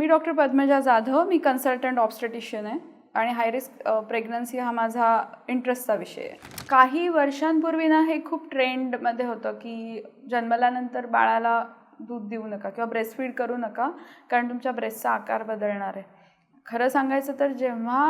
मी doctor Padmaja Jadhav मी consultant obstetrician आहे आणि हाय रिस्क प्रेग्नन्सी हा माझा इंटरेस्टचा विषय आहे. काही वर्षांपूर्वी ना हे खूप ट्रेंडमध्ये होतं की जन्मल्यानंतर बाळाला दूध देऊ नका किंवा ब्रेस्टफीड करू नका कारण तुमच्या ब्रेस्टचा आकार बदलणार आहे. खरं सांगायचं तर जेव्हा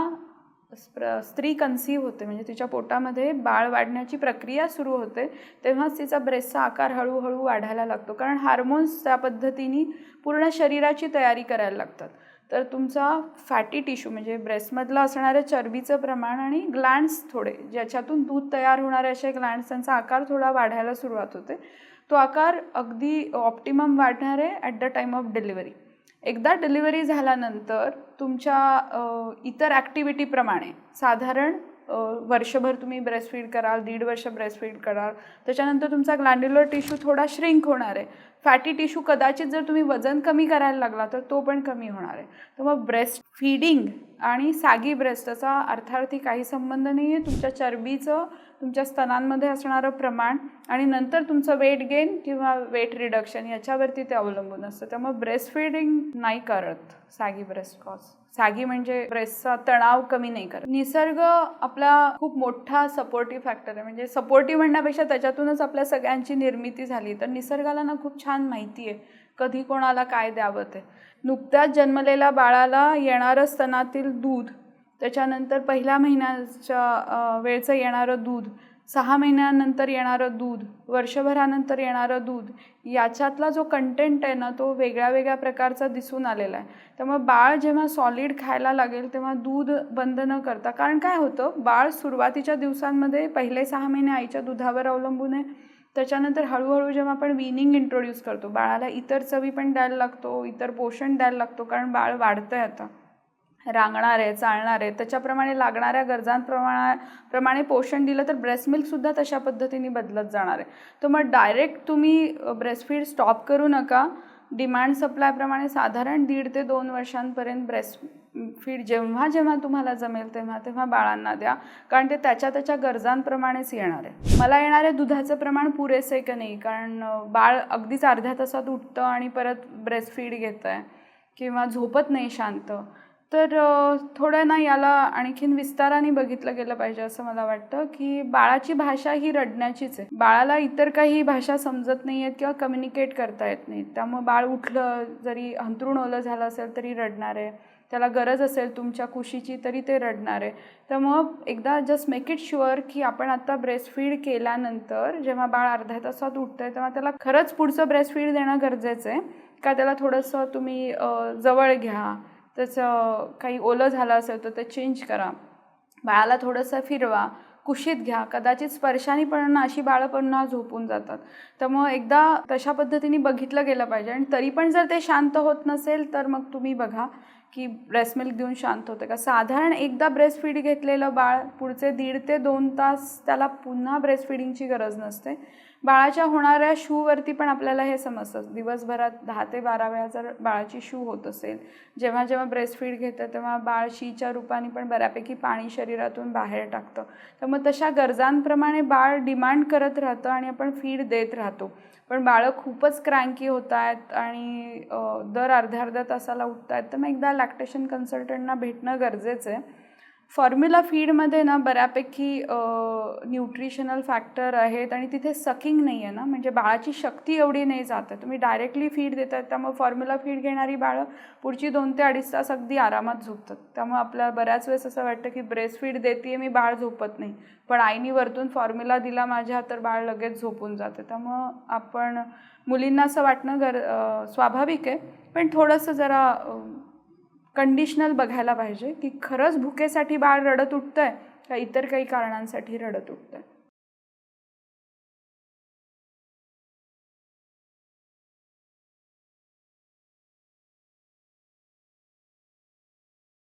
स्त्री कन्सीव्ह होते. म्हणजे तिच्या पोटामध्ये बाळ वाढण्याची प्रक्रिया सुरू होते. तेव्हाच तिचा ब्रेस्टचा आकार हळूहळू वाढायला लागतो. कारण हार्मोन्स त्या पद्धतीने पूर्ण शरीराची तयारी करायला लागतात. तर तुमचा फॅटी टिश्यू म्हणजे ब्रेस्टमधलं असणाऱ्या चरबीचं प्रमाण आणि ग्लँड्स थोडे ज्याच्यातून दूध तयार होणारे असे ग्लँड्स त्यांचा आकार थोडा वाढायला सुरुवात होते. तो आकार अगदी ऑप्टिमम वाढणार आहे at the time of delivery एकदा डिलिव्हरी झाल्यानंतर तुमच्या इतर ॲक्टिव्हिटीप्रमाणे साधारण वर्षभर तुम्ही ब्रेस्टफीड कराल दीड वर्ष ब्रेस्टफीड कराल त्याच्यानंतर तुमचा ग्लँड्युलर टिश्यू थोडा श्रिंक होणार आहे. फॅटी टिश्यू कदाचित जर तुम्ही वजन कमी करायला लागला तर तो पण कमी होणार आहे. तर मग ब्रेस्ट फीडिंग आणि सॅगी ब्रेस्ट याचा अर्थार्थी काही संबंध नाही आहे तुमच्या चरबीचं तुमच्या स्तनांमध्ये असणारं प्रमाण आणि नंतर तुमचं वेट गेन किंवा वेट रिडक्शन याच्यावरती ते अवलंबून असतं. त्यामुळे ब्रेस्ट फीडिंग नाही करत सॅगी ब्रेस्ट कॉज सॅगी म्हणजे ब्रेस्टचा तणाव कमी नाही करत. निसर्ग आपला खूप मोठा सपोर्टिव्ह फॅक्टर आहे. म्हणजे सपोर्टिव्ह म्हणण्यापेक्षा त्याच्यातूनच आपल्या सगळ्यांची निर्मिती झाली. तर निसर्गाला ना खूप छान छान माहिती आहे. कधी कोणाला काय द्यावं ते. नुकत्याच जन्मलेल्या बाळाला येणारं स्तनातील दूध त्याच्यानंतर पहिल्या महिन्याच्या वेळचं येणारं दूध सहा महिन्यानंतर येणारं दूध वर्षभरानंतर येणारं दूध याच्यातला जो कंटेंट आहे ना तो वेगळ्या वेगळ्या प्रकारचा दिसून आलेला आहे. त्यामुळे बाळ जेव्हा सॉलिड खायला लागेल तेव्हा दूध बंद न करता कारण काय होतं? बाळ सुरुवातीच्या दिवसांमध्ये पहिले सहा महिने आईच्या दुधावर अवलंबून आहे. त्याच्यानंतर हळूहळू जेव्हा आपण विनिंग इंट्रोड्यूस करतो बाळाला इतर चवी पण द्यायला लागतो इतर पोषण द्यायला लागतो कारण बाळ वाढतं आहे आता. रांगणार आहे चालणार आहे त्याच्याप्रमाणे लागणाऱ्या गरजांप्रमाणा प्रमाणे पोषण दिलं तर ब्रेस्ट मिल्कसुद्धा तशा पद्धतीने बदलत जाणार आहे. तर मग डायरेक्ट तुम्ही ब्रेस्टफीड स्टॉप करू नका. डिमांड सप्लायप्रमाणे साधारण दीड ते दोन वर्षांपर्यंत ब्रेस्ट फीड जेव्हा जेव्हा तुम्हाला जमेल तेव्हा तेव्हा बाळांना द्या. कारण ते त्याच्या त्याच्या गरजांप्रमाणेच येणार आहे. मला येणारे दुधाचं प्रमाण पुरेसं आहे का नाही? कारण बाळ अगदीच अर्ध्या तासात उठतं आणि परत ब्रेस्ट फीड घेतं आहे किंवा झोपत नाही शांत. तर थोडं ना याला आणखीन विस्ताराने बघितलं गेलं पाहिजे असं मला वाटतं की बाळाची भाषा ही रडण्याचीच आहे. बाळाला इतर काही भाषा समजत नाही आहेत किंवा कम्युनिकेट करता येत नाहीत. त्यामुळे बाळ उठलं जरी अंतरुण ओलं झालं असेल तरी रडणार आहे. त्याला गरज असेल तुमच्या कुशीची तरी ते रडणार आहे. त्यामुळं एकदा जस्ट मेक इट शुअर की आपण आता ब्रेस्टफीड केल्यानंतर जेव्हा बाळ अर्ध्या तासात उठतं आहे तेव्हा त्याला खरंच पुढचं ब्रेस्टफीड देणं गरजेचं आहे. का त्याला थोडंसं तुम्ही जवळ घ्या. त्याचं काही ओलं झालं असेल तर ते चेंज करा. बाळाला थोडंसं फिरवा. कुशीत घ्या. कदाचित स्पर्शाने पण अशी बाळं पण झोपून जातात. त्यामुळं एकदा तशा पद्धतीने बघितलं गेलं पाहिजे. आणि तरी पण जर ते शांत होत नसेल तर मग तुम्ही बघा की ब्रेस्ट मिल्क देऊन शांत होते का. साधारण एकदा ब्रेस्ट फीड घेतलेलं बाळ पुढचे दीड ते दोन तास त्याला पुन्हा ब्रेस्ट फिडिंगची गरज नसते. बाळाच्या होणाऱ्या शूवरती पण आपल्याला हे समजतं. दिवसभरात दहा ते बारा वेळा जर बाळाची शू होत असेल जेव्हा जेव्हा ब्रेस्ट फीड घेतं तेव्हा बाळ शीच्या रूपाने पण बऱ्यापैकी पाणी शरीरातून बाहेर टाकतं. मग तशा गरजांप्रमाणे बाळ डिमांड करत राहतं आणि आपण फीड देत राहतो. पण बाळं खूपच क्रँकी होत आहेत आणि दर अर्ध्या अर्ध्या तासाला उठत आहेत तर मग एकदा लॅक्टेशन कन्सल्टंटना भेटणं गरजेचं आहे. फॉर्म्युला फीडमध्ये ना बऱ्यापैकी न्यूट्रिशनल फॅक्टर आहेत आणि तिथे सकिंग नाही आहे ना. म्हणजे बाळाची शक्ती एवढी नाही जात आहे. तुम्ही डायरेक्टली फीड देतात त्यामुळे फॉर्म्युला फीड घेणारी बाळं पुढची दोन ते अडीच तास अगदी आरामात झोपतात. त्यामुळे आपल्याला बऱ्याच वेळेस असं वाटतं की ब्रेस्ट फीड देते मी बाळ झोपत नाही. पण आईनी वरतून फॉर्म्युला दिला माझ्या तर बाळ लगेच झोपून जाते. त्यामुळं आपण मुलींना असं वाटणं गर स्वाभाविक आहे. पण थोडंसं जरा कंडिशनल बघायला पाहिजे की खरंच भुकेसाठी बाळ रडत उठतंय का इतर काही कारणांसाठी रडत उठतंय?